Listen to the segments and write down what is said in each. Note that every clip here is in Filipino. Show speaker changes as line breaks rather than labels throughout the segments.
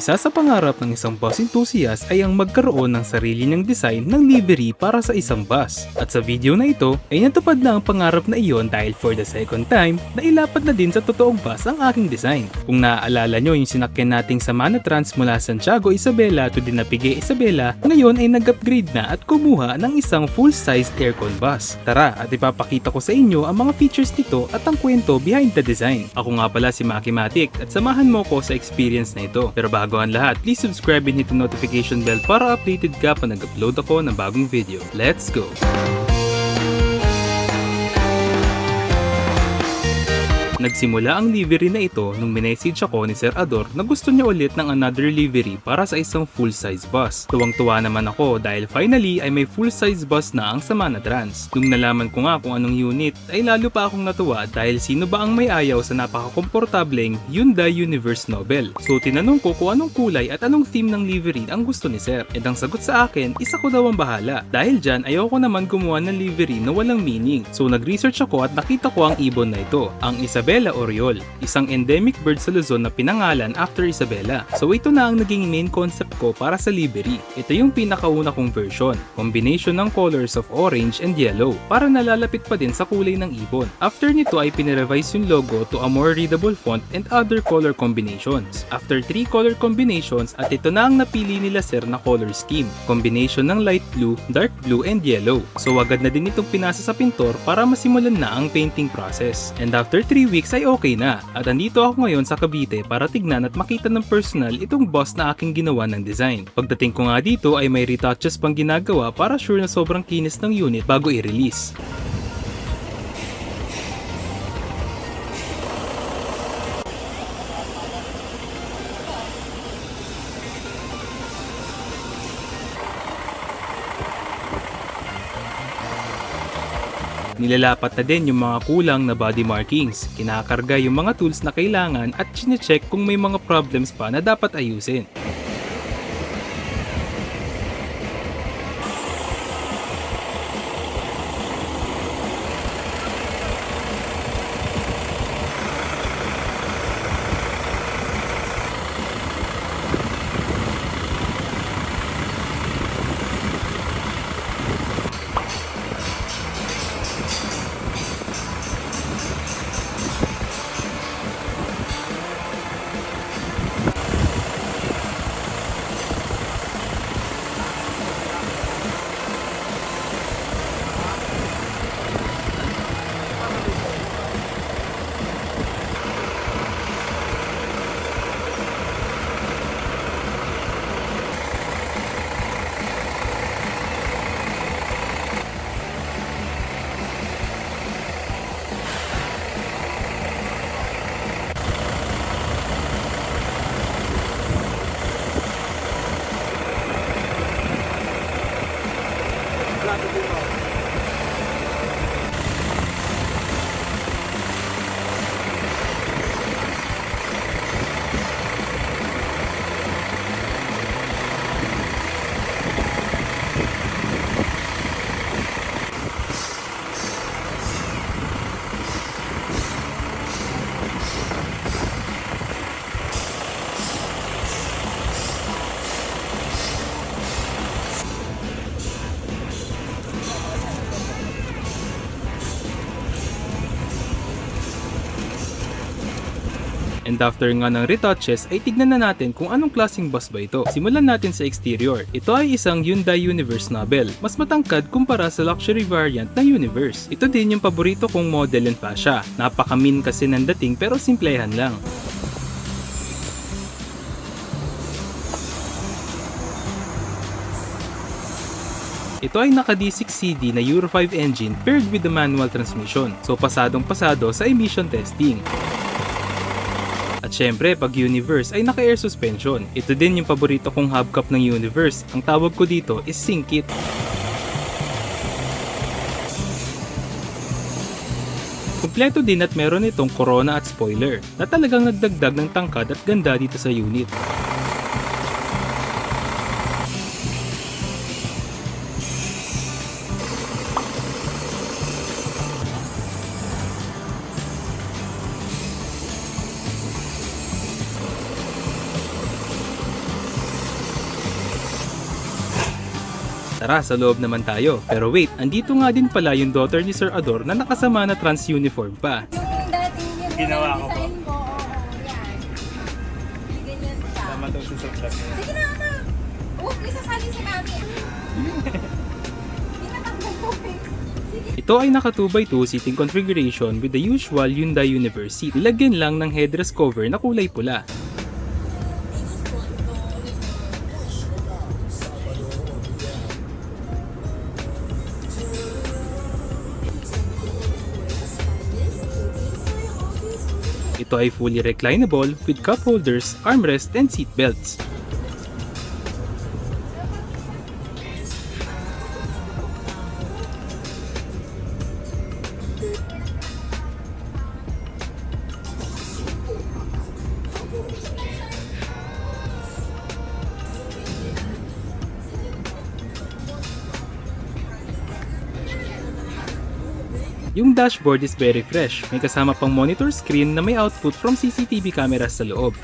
Isa sa pangarap ng isang bus enthusiast ay ang magkaroon ng sarili niyang design ng livery para sa isang bus. At sa video na ito ay natupad na ang pangarap na iyon dahil for the second time, nailapad na din sa totoong bus ang aking design. Kung naaalala nyo yung sinakyan nating sa Manatrans mula Santiago Isabela to Dinapige Isabela, ngayon ay nag-upgrade na at kumuha ng isang full-sized aircon bus. Tara at ipapakita ko sa inyo ang mga features nito at ang kwento behind the design. Ako nga pala si Makimatic at samahan mo ko sa experience na ito. Pero bago ang lahat, please subscribe and hit the notification bell para updated ka pa nag-upload ako ng bagong video. Let's go! Nagsimula ang livery na ito nung minessage ako ni Sir Ador na gusto niya ulit ng another livery para sa isang full-size bus. Tuwang-tuwa naman ako dahil finally ay may full-size bus na ang Samana Trans. Nung nalaman ko nga kung anong unit ay lalo pa akong natuwa dahil sino ba ang may ayaw sa napakakomportableng Hyundai Universe Nobel. So tinanong ko kung anong kulay at anong theme ng livery ang gusto ni Sir. At ang sagot sa akin, isa ko daw ang bahala. Dahil dyan ayaw ko naman gumawa ng livery na walang meaning. So nag-research ako at nakita ko ang ibon na ito, ang Isabella Oriol, isang endemic bird sa Luzon na pinangalan after Isabella. So ito na ang naging main concept ko para sa livery. Ito yung pinakauna kong version, combination ng colors of orange and yellow para nalalapit pa din sa kulay ng ibon. After nito ay pinirevise yung logo to a more readable font and other color combinations. After 3 color combinations at ito na ang napili nila sir na color scheme, combination ng light blue, dark blue and yellow. So agad na din itong pinasa sa pintor para masimulan na ang painting process. And after 3 weeks ay okay na at andito ako ngayon sa Cavite para tignan at makita ng personal itong boss na aking ginawa ng design. Pagdating ko nga dito ay may retouches pang ginagawa para sure na sobrang kinis ng unit bago i-release. Nilalapat na din yung mga kulang na body markings, kinakarga yung mga tools na kailangan at chinecheck kung may mga problems pa na dapat ayusin. And after nga ng retouches ay tignan na natin kung anong klaseng bus ba ito. Simulan natin sa exterior. Ito ay isang Hyundai Universe Nobel. Mas matangkad kumpara sa luxury variant na Universe. Ito din yung paborito kong model and fascia. Napakamin kasi ng dating pero simplehan lang. Ito ay naka D6CD na Euro 5 engine paired with the manual transmission. So pasadong pasado sa emission testing. At syempre, pag Universe ay naka-air suspension. Ito din yung paborito kong hubcap ng Universe. Ang tawag ko dito is Sink It. Kumpleto din at meron itong corona at spoiler na talagang nagdagdag ng tangkad at ganda dito sa unit.
Tara, sa loob naman tayo. Pero wait, andito nga din pala yung daughter ni Sir Ador na nakasama na trans uniform pa.
Yung dating
Ginawa ko po.
design oo, yan. Ganyan siya.
si Sir
Sige na, ama. Huwag ko isasali si mami. Hindi natanggal ko eh. Sige.
Ito ay naka 2x2 seating configuration with the usual Hyundai Universe seat. Ilagyan lang ng headrest cover na kulay pula. Ito ay fully reclinable with cup holders, armrest, and seat belts. Yung dashboard is very fresh. May kasama pang monitor screen na may output from CCTV cameras sa loob.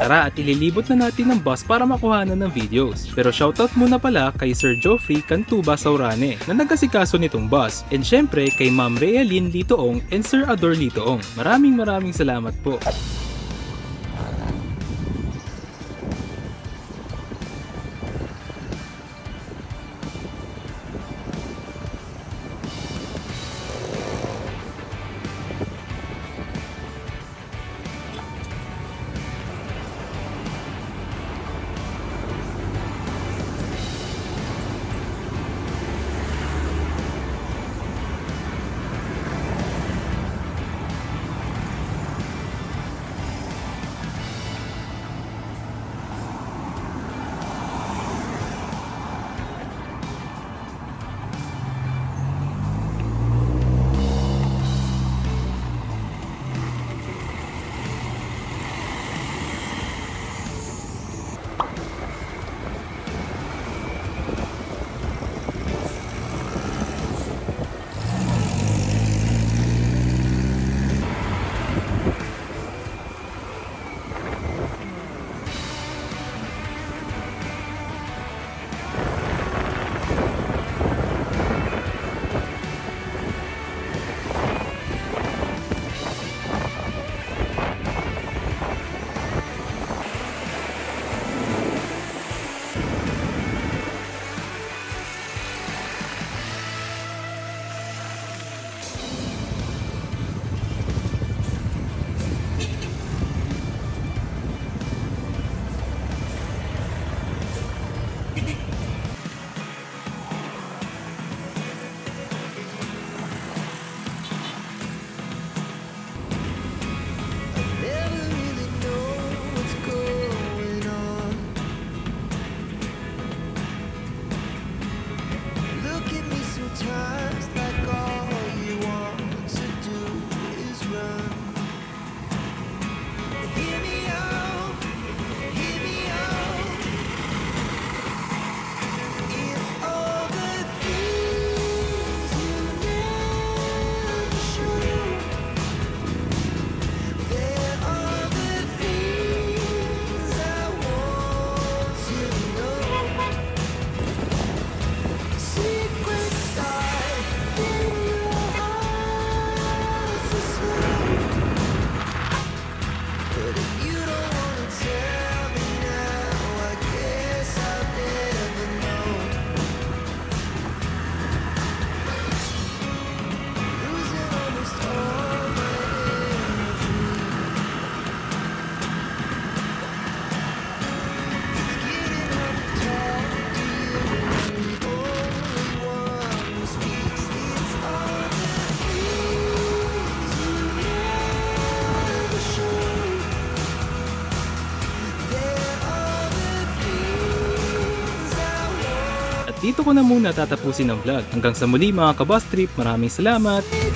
Tara at ililibot na natin ng bus para makuhanan ng videos. Pero shoutout muna pala kay Sir Geoffrey Cantuba Saurane na nagkasikaso nitong bus. And syempre kay Ma'am Realin Litoong and Sir Ador Litoong. Maraming maraming salamat po. Dito ko na muna tatapusin ang vlog. Hanggang sa muli mga kabus trip, maraming salamat!